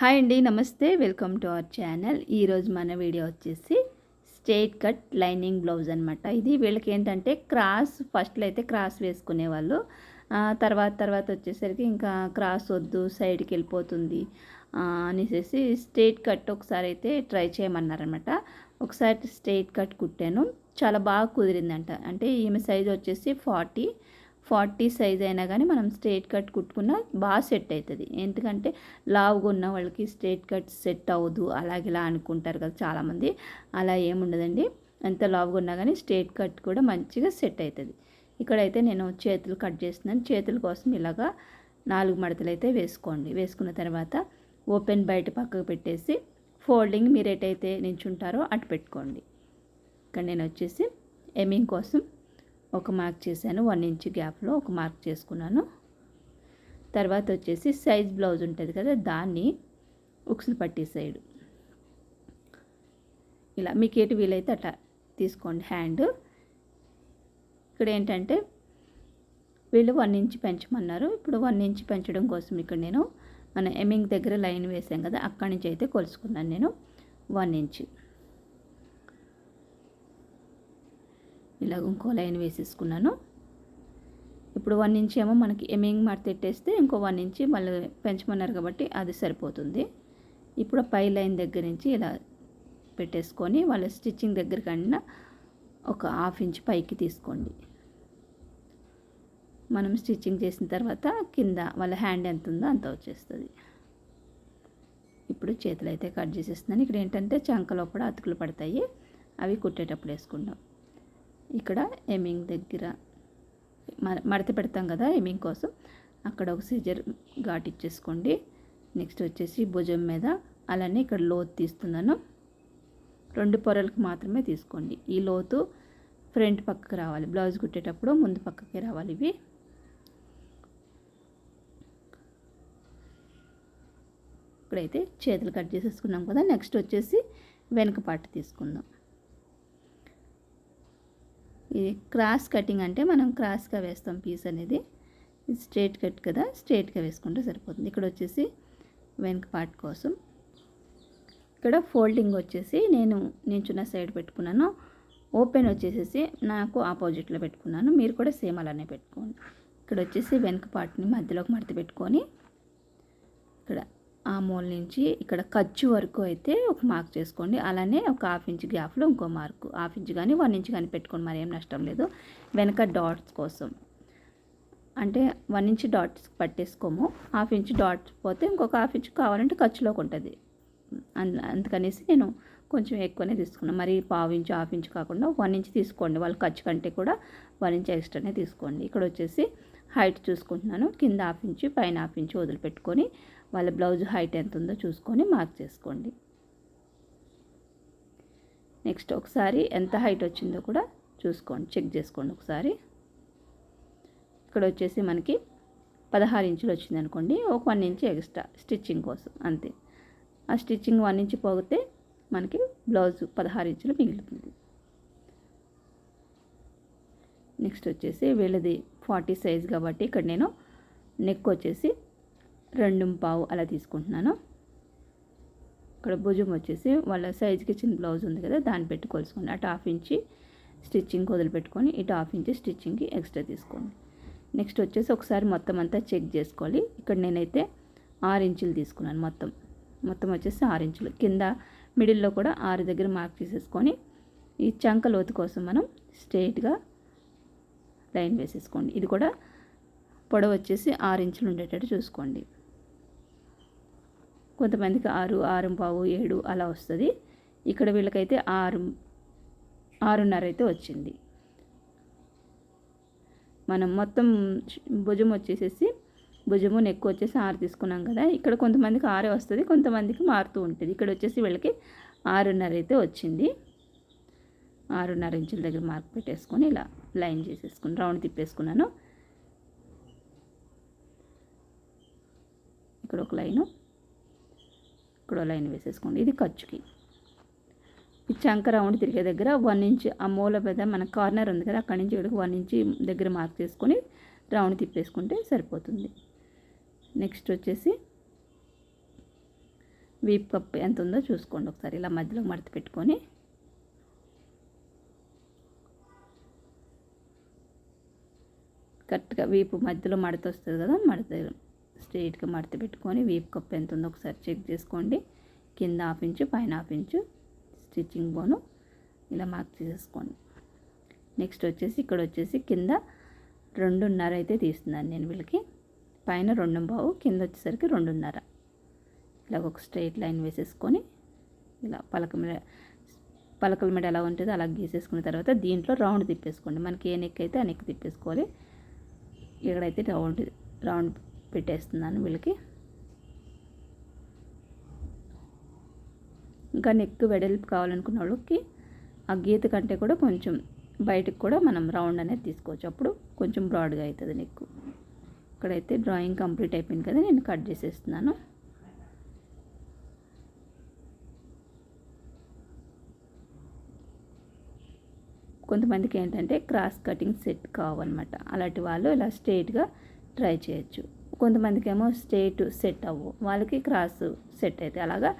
Hi అండి నమస్తే. Welcome to our channel. ఈరోజు మన వీడియో వచ్చేసి స్ట్రైట్ కట్ లైనింగ్ బ్లౌజ్ అనమాట ఇది వీళ్ళకి ఏంటంటే క్రాస్ ఫస్ట్లో అయితే క్రాస్ వేసుకునేవాళ్ళు తర్వాత తర్వాత వచ్చేసరికి ఇంకా క్రాస్ వద్దు సైడ్కి వెళ్ళిపోతుంది అనేసి స్ట్రైట్ కట్ ఒకసారి అయితే ట్రై చేయమన్నారనమాట ఒకసారి స్ట్రైట్ కట్ కుట్టాను. చాలా బాగా కుదిరిందంట. అంటే ఈమె సైజ్ వచ్చేసి ఫార్టీ. ఫార్టీ సైజ్ అయినా కానీ మనం స్ట్రేట్ కట్ కుట్టుకున్నా బాగా సెట్ అవుతుంది. ఎందుకంటే లావుగా ఉన్న వాళ్ళకి స్ట్రేట్ కట్ సెట్ అవ్వదు. అలాగే ఇలా అనుకుంటారు కదా చాలామంది. అలా ఏముండదండి ఎంత లావుగా ఉన్నా కానీ స్ట్రేట్ కట్ కూడా మంచిగా సెట్ అవుతుంది. ఇక్కడైతే నేను చేతులు కట్ చేస్తున్నాను. చేతుల కోసం ఇలాగా నాలుగు మడతలు అయితే వేసుకోండి. వేసుకున్న తర్వాత ఓపెన్ బయట పక్కకు పెట్టేసి ఫోల్డింగ్ మీరు ఎటైతే నించుంటారో అటు పెట్టుకోండి. ఇక్కడ నేను వచ్చేసి ఎమింగ్ కోసం ఒక మార్క్ చేశాను వన్ ఇంచ్ గ్యాప్లో ఒక మార్క్ చేసుకున్నాను. తర్వాత వచ్చేసి సైజ్ బ్లౌజ్ ఉంటుంది కదా దాన్ని ఉక్సులు పట్టి సైడ్ ఇలా మీకు ఎటు వీలైతే అట్లా తీసుకోండి హ్యాండ్. ఇక్కడ ఏంటంటే వీళ్ళు వన్ ఇంచ్ పెంచమన్నారు. ఇప్పుడు వన్ ఇంచ్ పెంచడం కోసం ఇక్కడ నేను మన ఎమింగ్ దగ్గర లైన్ వేసాం కదా అక్కడి నుంచి అయితే కొలుసుకున్నాను నేను వన్ ఇంచ్. ఇలా ఇంకో లైన్ వేసేసుకున్నాను. ఇప్పుడు వన్ ఇంచ్ ఏమో మనకి ఎమింగ్ మడతెట్టేస్తే ఇంకో వన్ ఇంచ్ మళ్ళీ పెంచమన్నారు కాబట్టి అది సరిపోతుంది. ఇప్పుడు పై లైన్ దగ్గర నుంచి ఇలా పెట్టేసుకొని వాళ్ళ స్టిచ్చింగ్ దగ్గర కన్నా ఒక హాఫ్ ఇంచ్ పైకి తీసుకోండి. మనం స్టిచ్చింగ్ చేసిన తర్వాత కింద వాళ్ళ హ్యాండ్ ఎంత ఉందో అంత వచ్చేస్తుంది. ఇప్పుడు చేతులు అయితే కట్ చేసేస్తున్నాను. ఇక్కడ ఏంటంటే చంకలో కూడా అతుకులు పడతాయి. అవి కుట్టేటప్పుడు వేసుకుంటాం ఇక్కడ ఎమింగ్ దగ్గర. మడత పెడతాం కదా ఎమింగ్ కోసం. అక్కడ ఒక సీజర్ ఘాట్ ఇచ్చేసుకోండి. నెక్స్ట్ వచ్చేసి భుజం మీద. అలానే ఇక్కడ లోతు తీస్తున్నాను. రెండు పొరలకు మాత్రమే తీసుకోండి. ఈ లోతు ఫ్రంట్ పక్కకు రావాలి. బ్లౌజ్ కుట్టేటప్పుడు ముందు పక్కకి రావాలి ఇవి. ఇప్పుడైతే చేతులు కట్ చేసేసుకున్నాం కదా. నెక్స్ట్ వచ్చేసి వెనక పార్ట్ తీసుకుందాం. ఇది క్రాస్ కటింగ్ అంటే మనం క్రాస్గా వేస్తాం పీస్ అనేది. ఇది స్ట్రేట్ కట్ కదా స్ట్రేట్గా వేసుకుంటే సరిపోతుంది. ఇక్కడ వచ్చేసి వెనక పార్ట్ కోసం. ఇక్కడ ఫోల్డింగ్ వచ్చేసి నేను నించున్న సైడ్ పెట్టుకున్నాను. ఓపెన్ వచ్చేసేసి నాకు ఆపోజిట్లో పెట్టుకున్నాను. మీరు కూడా సేమ్ అలానే పెట్టుకోండి. ఇక్కడ వచ్చేసి వెనక పార్ట్ని మధ్యలోకి మడత పెట్టుకొని ఇక్కడ ఆ మూల నుంచి ఇక్కడ ఖర్చు వరకు అయితే ఒక మార్క్ చేసుకోండి. అలానే ఒక హాఫ్ ఇంచ్ గ్యాప్లో ఇంకో మార్క్. హాఫ్ ఇంచ్ కానీ వన్ ఇంచ్ కానీ పెట్టుకోండి. మరి ఏం నష్టం లేదు. వెనక డాట్స్ కోసం. అంటే వన్ ఇంచ్ డాట్స్ పట్టేసుకోము. హాఫ్ ఇంచ్ డాట్స్ పోతే ఇంకొక హాఫ్ ఇంచ్ కావాలంటే ఖర్చులోకి ఉంటుంది. అందుకనేసి నేను కొంచెం ఎక్కువనే తీసుకున్నాను మరి పావు ఇంచు హాఫ్ ఇంచ్ కాకుండా వన్ ఇంచ్ తీసుకోండి. వాళ్ళ ఖర్చు కంటే కూడా వన్ ఇంచ్ ఎక్స్ట్రానే తీసుకోండి. ఇక్కడ వచ్చేసి హైట్ చూసుకుంటున్నాను. కింద హాఫ్ ఇంచు పైన హాఫ్ ఇంచు వదిలిపెట్టుకొని వాళ్ళ బ్లౌజ్ హైట్ ఎంత ఉందో చూసుకొని మార్క్ చేసుకోండి. నెక్స్ట్ ఒకసారి ఎంత హైట్ వచ్చిందో కూడా చూసుకోండి. చెక్ చేసుకోండి ఒకసారి. ఇక్కడ వచ్చేసి మనకి పదహారు ఇంచులు వచ్చింది అనుకోండి. ఒక వన్ ఇంచ్ ఎక్స్ట్రా స్టిచ్చింగ్ కోసం అంతే. ఆ స్టిచ్చింగ్ వన్ ఇంచ్ పోగితే మనకి బ్లౌజ్ పదహారు ఇంచులు మిగులుతుంది. నెక్స్ట్ వచ్చేసి వీళ్ళది ఫార్టీ సైజ్ కాబట్టి ఇక్కడ నేను నెక్ వచ్చేసి రెండు పావు అలా తీసుకుంటున్నాను. ఇక్కడ భుజం వచ్చేసి వాళ్ళ సైజుకి చిన్న బ్లౌజ్ ఉంది కదా దాన్ని పెట్టి కొలుసుకోండి. అటు హాఫ్ ఇంచి స్టిచ్చింగ్ వదిలిపెట్టుకొని ఇటు హాఫ్ ఇంచి స్టిచ్చింగ్కి ఎక్స్ట్రా తీసుకోండి. నెక్స్ట్ వచ్చేసి ఒకసారి మొత్తం అంతా చెక్ చేసుకోవాలి. ఇక్కడ నేనైతే ఆరు ఇంచులు తీసుకున్నాను మొత్తం. మొత్తం వచ్చేసి ఆరు ఇంచులు. కింద మిడిల్లో కూడా ఆరు దగ్గర మార్క్ చేసేసుకొని ఈ చంక లోతు కోసం మనం స్ట్రైట్గా లైన్ వేసేసుకోండి. ఇది కూడా పొడవు వచ్చేసి ఆరు ఇంచులు ఉండేటట్టు చూసుకోండి. కొంతమందికి ఆరు ఆరు పావు ఏడు అలా వస్తుంది. ఇక్కడ వీళ్ళకైతే ఆరు ఆరున్నర అయితే వచ్చింది. మనం మొత్తం భుజం వచ్చేసేసి భుజము నెక్కు వచ్చేసి ఆరు తీసుకున్నాం కదా. ఇక్కడ కొంతమందికి ఆరే వస్తుంది కొంతమందికి మారుతూ ఉంటుంది. ఇక్కడ వచ్చేసి వీళ్ళకి ఆరున్నర అయితే వచ్చింది. ఆరున్నర ఇంచుల దగ్గర మార్క్ పెట్టేసుకొని ఇలా లైన్ చేసేసుకుని రౌండ్ తిప్పేసుకున్నాను. ఇక్కడ ఒక లైను. ఇక్కడ లైన్ వేసేసుకోండి. ఇది ఖర్చుకి. ఈ చంక రౌండ్ తిరిగే దగ్గర వన్ ఇంచ్ ఆ మూల మీద మన కార్నర్ ఉంది కదా అక్కడి నుంచి ఇక్కడికి వన్ ఇంచ్ దగ్గర మార్క్ చేసుకొని రౌండ్ తిప్పేసుకుంటే సరిపోతుంది. నెక్స్ట్ వచ్చేసి వీప్ కప్ ఎంత ఉందో చూసుకోండి ఒకసారి. ఇలా మధ్యలో మడత పెట్టుకొని కరెక్ట్గా వీపు మధ్యలో మడత వస్తుంది కదా మడత స్ట్రైట్గా మడత పెట్టుకొని వీప్ కప్ ఎంత ఉందో ఒకసారి చెక్ చేసుకోండి. కింద హాఫ్ ఇంచు పైన హాఫ్ ఇంచు స్టిచ్చింగ్ బోను ఇలా మార్క్ చేసేసుకోండి. నెక్స్ట్ వచ్చేసి ఇక్కడ వచ్చేసి కింద రెండున్నర అయితే తీస్తున్నాను నేను వీళ్ళకి. పైన రెండు బావు కింద వచ్చేసరికి రెండున్నర. ఇలాగ ఒక స్ట్రైట్ లైన్ వేసేసుకొని ఇలా పలక మీద పలకల మీద ఎలా ఉంటుందో అలా గీసేసుకున్న తర్వాత దీంట్లో రౌండ్ తిప్పేసుకోండి. మనకి ఏ నెక్ అయితే ఆ నెక్ తిప్పేసుకోవాలి. ఇక్కడైతే రౌండ్ రౌండ్ పెట్టేస్తున్నాను వీళ్ళకి. ఇంకా నెక్ వెడల్పు కావాలనుకున్న వాళ్ళకి ఆ గీత కంటే కూడా కొంచెం బయటకు కూడా మనం రౌండ్ అనేది తీసుకోవచ్చు. అప్పుడు కొంచెం బ్రాడ్గా అవుతుంది నెక్ ఇక్కడైతే డ్రాయింగ్ కంప్లీట్ అయిపోయింది కదా నేను కట్ చేసేస్తున్నాను. కొంతమందికి ఏంటంటే క్రాస్ కటింగ్ సెట్ కావన్నమాట. అలాంటి వాళ్ళు ఇలా స్ట్రైట్గా ట్రై చేయొచ్చు. కొంతమందికి ఏమో స్ట్రేట్ సెట్ అవ్వు. వాళ్ళకి క్రాస్ సెట్ అయితే అలాగా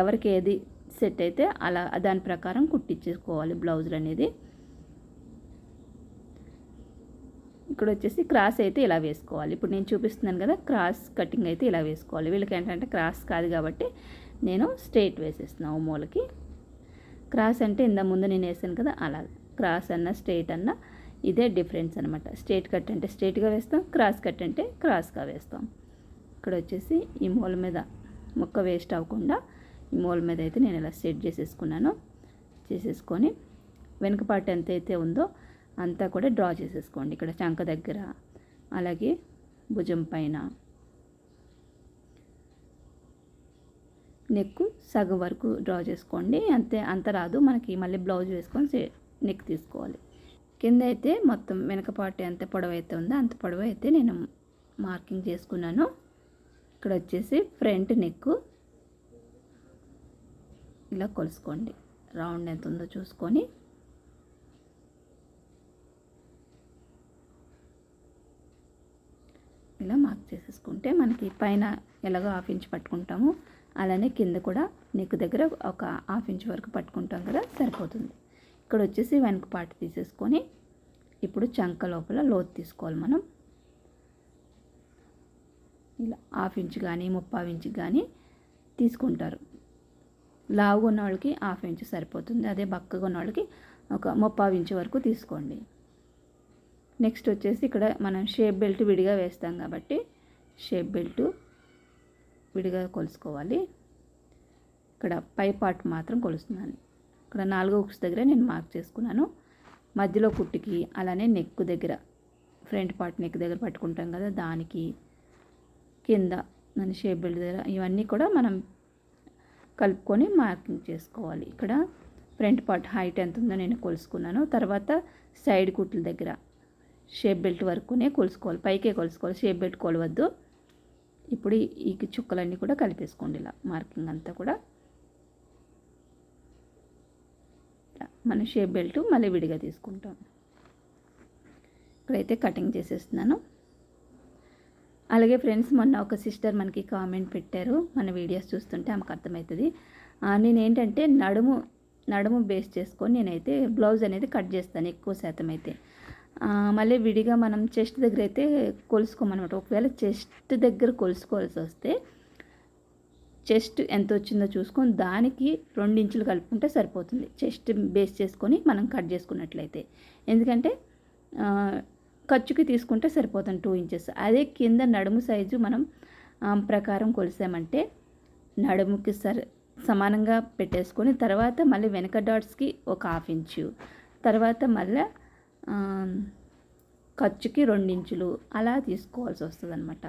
ఎవరికి ఏది సెట్ అయితే అలా దాని ప్రకారం కుట్టించేసుకోవాలి బ్లౌజులు అనేది. ఇక్కడ వచ్చేసి క్రాస్ అయితే ఇలా వేసుకోవాలి. ఇప్పుడు నేను చూపిస్తున్నాను కదా క్రాస్ కటింగ్ అయితే ఇలా వేసుకోవాలి. వీళ్ళకి ఏంటంటే క్రాస్ కాదు కాబట్టి నేను స్ట్రేట్ వేసేస్తున్నాను మూలకి. క్రాస్ అంటే ఇంత ముందు నేను వేసాను కదా అలా క్రాస్ అన్న స్ట్రేట్ అన్న ఇదే డిఫరెన్స్ అనమాట స్ట్రేట్ కట్ అంటే స్ట్రేట్గా వేస్తాం క్రాస్ కట్ అంటే క్రాస్గా వేస్తాం. ఇక్కడ వచ్చేసి ఈ మూల మీద ముక్క వేస్ట్ అవ్వకుండా ఈ మూల మీద అయితే నేను ఇలా సెట్ చేసేసుకున్నాను. చేసేసుకొని వెనుక పార్ట్ ఎంత అయితే ఉందో అంతా కూడా డ్రా చేసేసుకోండి. ఇక్కడ చంక దగ్గర అలాగే భుజం పైన. నెక్ సగం వరకు డ్రా చేసుకోండి. అంతే అంత రాదు. మనకి మళ్ళీ బ్లౌజ్ వేసుకొని నెక్ తీసుకోవాలి. కింద అయితే మొత్తం వెనక పార్ట్ ఎంత పొడవు అయితే ఉందో అంత పొడవు అయితే నేను మార్కింగ్ చేసుకున్నాను. ఇక్కడ వచ్చేసి ఫ్రంట్ నెక్ ఇలా కొలుసుకోండి. రౌండ్ ఎంత ఉందో చూసుకొని. ఇలా మార్క్ చేసేసుకుంటే మనకి పైన ఎలాగో హాఫ్ ఇంచ్ పట్టుకుంటాము. అలానే కింద కూడా నెక్ దగ్గర ఒక హాఫ్ ఇంచ్ వరకు పట్టుకుంటాం కదా సరిపోతుంది. ఇక్కడ వచ్చేసి వెనక పాట తీసేసుకొని ఇప్పుడు చంక లోపల లోతు తీసుకోవాలి మనం. ఇలా హాఫ్ ఇంచ్ కానీ ముప్పావు ఇంచ్ కానీ తీసుకుంటారు. లావుగా ఉన్న వాళ్ళకి హాఫ్ ఇంచ్ సరిపోతుంది. అదే బక్కగా ఉన్న వాళ్ళకి ఒక ముప్పావు ఇంచ్ వరకు తీసుకోండి. నెక్స్ట్ వచ్చేసి ఇక్కడ మనం షేప్ బెల్ట్ విడిగా వేస్తాం కాబట్టి షేప్ బెల్ట్ విడిగా కొలుసుకోవాలి. ఇక్కడ పై పార్ట్ మాత్రం కొలుస్తున్నాను. ఇక్కడ నాలుగో ఉక్స్ దగ్గర నేను మార్క్ చేసుకున్నాను. మధ్యలో కుట్టికి అలానే నెక్ దగ్గర ఫ్రంట్ పార్ట్ నెక్ దగ్గర పట్టుకుంటాం కదా దానికి కింద దాని షేప్ బెల్ట్ దగ్గర ఇవన్నీ కూడా మనం కలుపుకొని మార్కింగ్ చేసుకోవాలి. ఇక్కడ ఫ్రంట్ పార్ట్ హైట్ ఎంత ఉందో నేను కొలుసుకున్నాను. తర్వాత సైడ్ కుట్ల దగ్గర షేప్ బెల్ట్ వరకునే కొలుసుకోవాలి. పైకే కొలుసుకోవాలి. Shape belt కొలవద్దు. ఇప్పుడు ఈ చుక్కలన్నీ కూడా కలిపేసుకోండి ఇలా మార్కింగ్ అంతా కూడా. మన షేప్ బెల్ట్ మళ్ళీ విడిగా తీసుకుంటాం ఇక్కడైతే కటింగ్ చేసేస్తున్నాను. అలాగే ఫ్రెండ్స్ మొన్న ఒక సిస్టర్ మనకి కామెంట్ పెట్టారు. మన వీడియోస్ చూస్తుంటే ఆమెకు అర్థమవుతుంది. నేను ఏంటంటే నడుము నడుము బేస్ చేసుకొని నేనైతే బ్లౌజ్ అనేది కట్ చేస్తాను ఎక్కువ శాతం అయితే. మళ్ళీ విడిగా మనం చెస్ట్ దగ్గర అయితే కొలుసుకోమన్నమాట. ఒకవేళ చెస్ట్ దగ్గర కొలుసుకోవాల్సి వస్తే చెస్ట్ ఎంత వచ్చిందో చూసుకొని దానికి రెండు ఇంచులు కలుపుకుంటే సరిపోతుంది. చెస్ట్ బేస్ చేసుకొని మనం కట్ చేసుకున్నట్లయితే. ఎందుకంటే ఖర్చుకి తీసుకుంటే సరిపోతుంది టూ ఇంచెస్. అదే కింద నడుము సైజు మనం ప్రకారం కొలిసామంటే నడుముకి సరి సమానంగా పెట్టేసుకొని తర్వాత మళ్ళీ వెనక డాట్స్కి ఒక హాఫ్ ఇంచు. తర్వాత మళ్ళీ ఖర్చుకి ఇంచులు అలా తీసుకోవాల్సి వస్తుంది అనమాట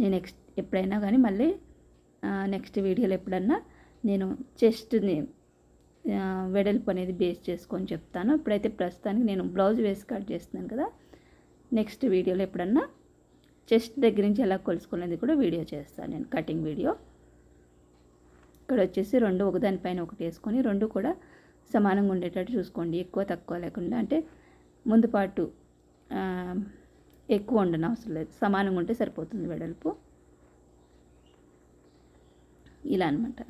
నేను నెక్స్ట్ ఎప్పుడైనా కానీ మళ్ళీ నెక్స్ట్ వీడియోలో ఎప్పుడన్నా నేను చెస్ట్ని వెడల్పు అనేది బేస్ చేసుకొని చెప్తాను. ఇప్పుడైతే ప్రస్తుతానికి నేను బ్లౌజ్ వేసి కట్ చేస్తున్నాను కదా. నెక్స్ట్ వీడియోలో ఎప్పుడన్నా చెస్ట్ దగ్గర నుంచి ఎలా కొలుసుకునేది కూడా వీడియో చేస్తాను నేను కటింగ్ వీడియో ఇక్కడ వచ్చేసి రెండు ఒకదానిపైన ఒకటి వేసుకొని రెండు కూడా సమానంగా ఉండేటట్టు చూసుకోండి. ఎక్కువ తక్కువ లేకుండా అంటే ముందు పాటు ఎక్కువ ఉండనవసరం లేదు. సమానంగా ఉంటే సరిపోతుంది వెడల్పు. ఇలా అనమాట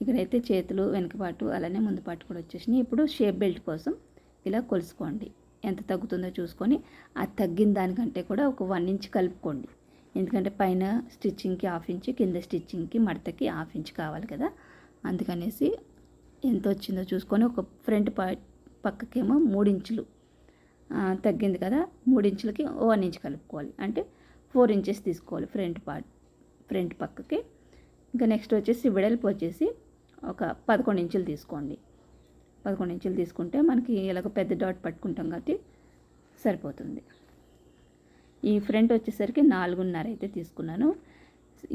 ఇక్కడైతే చేతులు వెనకపాటు అలానే ముందు పాటు కూడా వచ్చేసినాయి. ఇప్పుడు షేప్ బెల్ట్ కోసం ఇలా కొలుసుకోండి. ఎంత తగ్గుతుందో చూసుకొని ఆ తగ్గిన దానికంటే కూడా ఒక వన్ ఇంచ్ కలుపుకోండి. ఎందుకంటే పైన స్టిచ్చింగ్కి హాఫ్ ఇంచ్ కింద స్టిచ్చింగ్కి మడతకి హాఫ్ ఇంచ్ కావాలి కదా. అందుకనేసి ఎంత వచ్చిందో చూసుకొని ఒక ఫ్రంట్ పా పక్కకేమో మూడించులు తగ్గింది కదా మూడించులకి వన్ ఇంచ్ కలుపుకోవాలి. అంటే ఫోర్ ఇంచెస్ తీసుకోవాలి ఫ్రంట్ పార్ట్ ఫ్రంట్ పక్కకి. ఇంకా నెక్స్ట్ వచ్చేసి వెడల్పు వచ్చేసి ఒక పదకొండు ఇంచులు తీసుకోండి. పదకొండు ఇంచులు తీసుకుంటే మనకి ఇలాగ పెద్ద డాట్ పట్టుకుంటాం కాబట్టి సరిపోతుంది. ఈ ఫ్రంట్ వచ్చేసరికి నాలుగున్నర అయితే తీసుకున్నాను.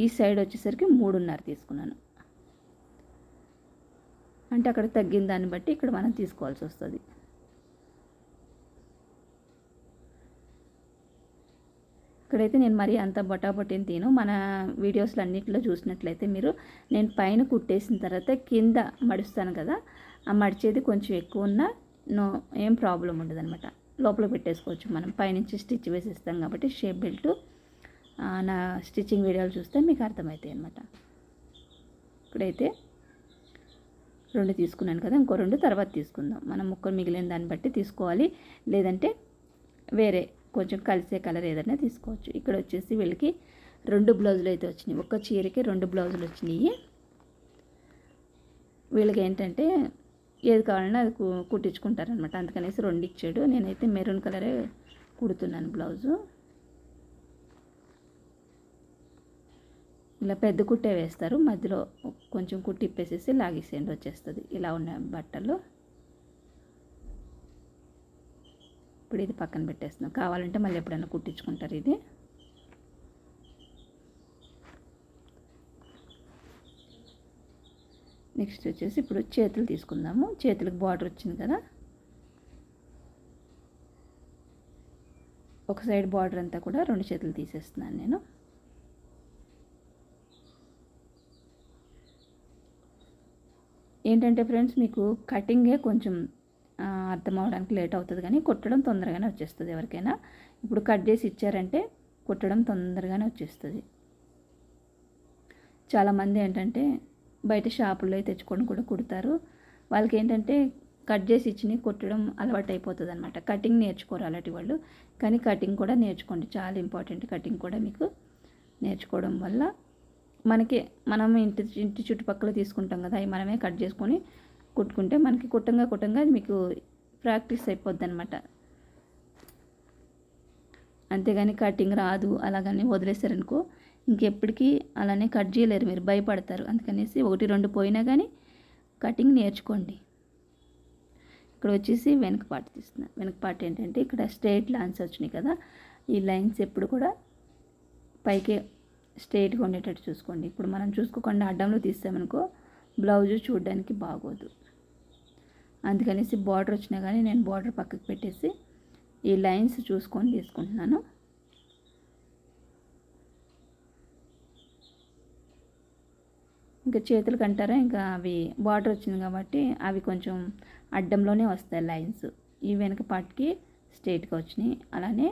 ఈ సైడ్ వచ్చేసరికి మూడున్నర తీసుకున్నాను. అంటే అక్కడ తగ్గిన దాన్ని బట్టి ఇక్కడ మనం తీసుకోవాల్సి వస్తుంది. ఇక్కడైతే నేను మరీ అంత బొటాబొటిని తీను మన వీడియోస్లో అన్నింటిలో చూసినట్లయితే మీరు నేను పైన కుట్టేసిన తర్వాత కింద మడుస్తాను కదా ఆ మడిచేది కొంచెం ఎక్కువ ఉన్నా నో ఏం ప్రాబ్లం ఉండదు అనమాట లోపల పెట్టేసుకోవచ్చు మనం. పైనుంచి స్టిచ్ వేసేస్తాం కాబట్టి షేప్ బెల్ట్ నా స్టిచ్చింగ్ వీడియోలు చూస్తే మీకు అర్థమవుతాయి అనమాట ఇక్కడైతే రెండు తీసుకున్నాను కదా ఇంకో రెండు తర్వాత తీసుకుందాం. మనం ముక్కలు మిగిలిన దాన్ని బట్టి తీసుకోవాలి. లేదంటే వేరే కొంచెం కలిసే కలర్ ఏదైనా తీసుకోవచ్చు. ఇక్కడ వచ్చేసి వీళ్ళకి రెండు బ్లౌజులు అయితే వచ్చినాయి. ఒక్క చీరకి రెండు బ్లౌజులు వచ్చినాయి. వీళ్ళకి ఏంటంటే ఏది కావాలన్నా అది కుట్టించుకుంటారనమాట అందుకనేసి రెండు ఇచ్చాడు. నేనైతే మెరూన్ కలరే కుడుతున్నాను బ్లౌజు. ఇలా పెద్ద కుట్టే వేస్తారు. మధ్యలో కొంచెం కుట్టి ఇప్పేసేసి లాగేసేయండి వచ్చేస్తుంది. ఇలా ఉన్న బట్టలు. ఇప్పుడు ఇది పక్కన పెట్టేస్తున్నాం. కావాలంటే మళ్ళీ ఎప్పుడైనా కుట్టించుకుంటారు ఇది. నెక్స్ట్ వచ్చేసి ఇప్పుడు చేతులు తీసుకుందాము. చేతులకు బార్డర్ వచ్చింది కదా. ఒక సైడ్ బార్డర్ అంతా కూడా రెండు చేతులు తీసేస్తున్నాను నేను. ఏంటంటే ఫ్రెండ్స్ మీకు కటింగే కొంచెం అర్థం అవడానికి లేట్ అవుతుంది కానీ కుట్టడం తొందరగానే వచ్చేస్తుంది ఎవరికైనా. ఇప్పుడు కట్ చేసి ఇచ్చారంటే కుట్టడం తొందరగానే వచ్చేస్తుంది. చాలామంది ఏంటంటే బయట షాపుల్లో తెచ్చుకొని కూడా కుడతారు. వాళ్ళకి ఏంటంటే కట్ చేసి ఇచ్చినవి కుట్టడం అలవాటు అయిపోతుంది అనమాట కటింగ్ నేర్చుకోరు అలాంటి వాళ్ళు. కానీ కటింగ్ కూడా నేర్చుకోండి. చాలా ఇంపార్టెంట్ కటింగ్ కూడా మీకు నేర్చుకోవడం వల్ల మనకి మనం ఇంటి ఇంటి చుట్టుపక్కల తీసుకుంటాం కదా అవి మనమే కట్ చేసుకొని కుట్టుకుంటే మనకి కుట్టంగా కుట్టంగా అది మీకు ప్రాక్టీస్ అయిపోద్ది అనమాట అంతేగాని కటింగ్ రాదు అలాగని వదిలేసారనుకో ఇంకెప్పటికీ అలానే కట్ చేయలేరు మీరు భయపడతారు. అందుకనేసి ఒకటి రెండు పోయినా కానీ కటింగ్ నేర్చుకోండి. ఇక్కడ వచ్చేసి వెనక పార్ట్ తీస్తున్నా. వెనక పార్ట్ ఏంటంటే ఇక్కడ స్ట్రైట్ లైన్స్ వచ్చినాయి కదా ఈ లైన్స్ ఎప్పుడు కూడా పైకి స్ట్రైట్గా ఉండేటట్టు చూసుకోండి. ఇప్పుడు మనం చూసుకోకుండా అడ్డంలో తీస్తామనుకో బ్లౌజు చూడడానికి బాగోదు. అందుకనేసి బార్డర్ వచ్చినా కానీ నేను బార్డర్ పక్కకు పెట్టేసి ఈ లైన్స్ చూసుకొని తీసుకుంటున్నాను. ఇంకా చేతులు అంటారా ఇంకా అవి బార్డర్ వచ్చింది కాబట్టి అవి కొంచెం అడ్డంలోనే వస్తాయి లైన్స్ ఈ వెనక పార్ట్కి స్ట్రైట్గా వచ్చినాయి. అలానే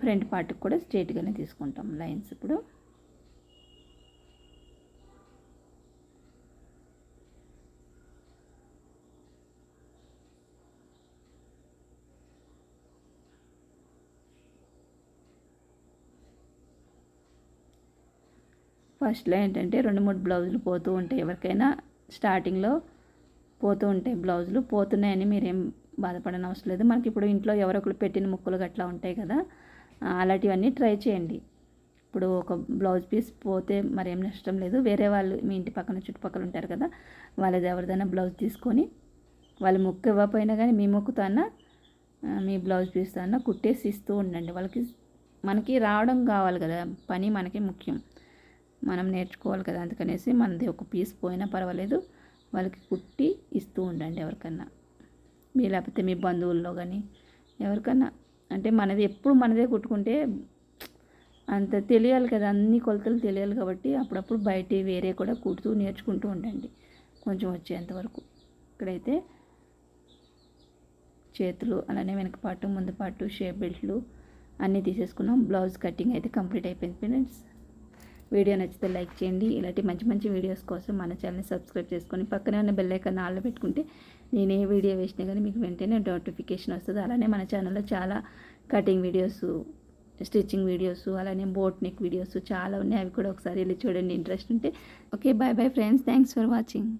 ఫ్రంట్ పార్ట్కి కూడా స్ట్రైట్గానే తీసుకుంటాం లైన్స్ ఇప్పుడు. ఫస్ట్లో ఏంటంటే రెండు మూడు బ్లౌజులు పోతూ ఉంటాయి ఎవరికైనా స్టార్టింగ్లో పోతూ ఉంటాయి బ్లౌజులు పోతున్నాయని మీరేం బాధపడని అవసరం లేదు. మనకి ఇప్పుడు ఇంట్లో ఎవరొకరు పెట్టిన ముక్కలు గట్లా ఉంటాయి కదా అలాంటివన్నీ ట్రై చేయండి. ఇప్పుడు ఒక బ్లౌజ్ పీస్ పోతే మరేం నష్టం లేదు. వేరే వాళ్ళు మీ ఇంటి పక్కన చుట్టుపక్కల ఉంటారు కదా వాళ్ళది ఎవరిదైనా బ్లౌజ్ తీసుకొని వాళ్ళు ముక్క ఇవ్వకపోయినా కానీ మీ ముక్కుతో అన్న మీ బ్లౌజ్ పీస్ అన్న కుట్టేసి ఇస్తూ ఉండండి. వాళ్ళకి మనకి రావడం కావాలి కదా పని మనకి ముఖ్యం. మనం నేర్చుకోవాలి కదా అందుకనేసి మనది ఒక పీస్ పోయినా పర్వాలేదు వాళ్ళకి కుట్టి ఇస్తూ ఉండండి ఎవరికన్నా. మీ లేకపోతే మీ బంధువుల్లో కానీ ఎవరికన్నా. అంటే మనది ఎప్పుడు మనదే కుట్టుకుంటే అంత తెలియాలి కదా అన్ని కొలతలు తెలియాలి కాబట్టి అప్పుడప్పుడు బయట వేరే కూడా కుడుతూ నేర్చుకుంటూ ఉండండి కొంచెం వచ్చేంతవరకు ఇక్కడైతే చేతులు అలానే వెనకపాటు ముందు పాటు షేప్ బెల్ట్లు అన్నీ తీసేసుకున్నాం. బ్లౌజ్ కటింగ్ అయితే కంప్లీట్ అయిపోయింది ఫ్రెండ్స్. వీడియో నచ్చితే లైక్ చేయండి. ఇలాంటి మంచి మంచి వీడియోస్ కోసం మన ఛానల్ని సబ్స్క్రైబ్ చేసుకొని పక్కనే ఉన్న బెల్ ఐకాన్ ఆల్లో పెట్టుకుంటే నేను ఏ వీడియో వేసినా కానీ మీకు వెంటనే నోటిఫికేషన్ వస్తుంది. అలానే మన ఛానల్లో చాలా కటింగ్ వీడియోస్ స్టిచ్చింగ్ వీడియోస్ అలానే బోట్ నెక్ వీడియోస్ చాలా ఉన్నాయి. అవి కూడా ఒకసారి వెళ్ళి చూడండి. ఇంట్రెస్ట్ ఉంటే. Okay bye bye friends thanks for watching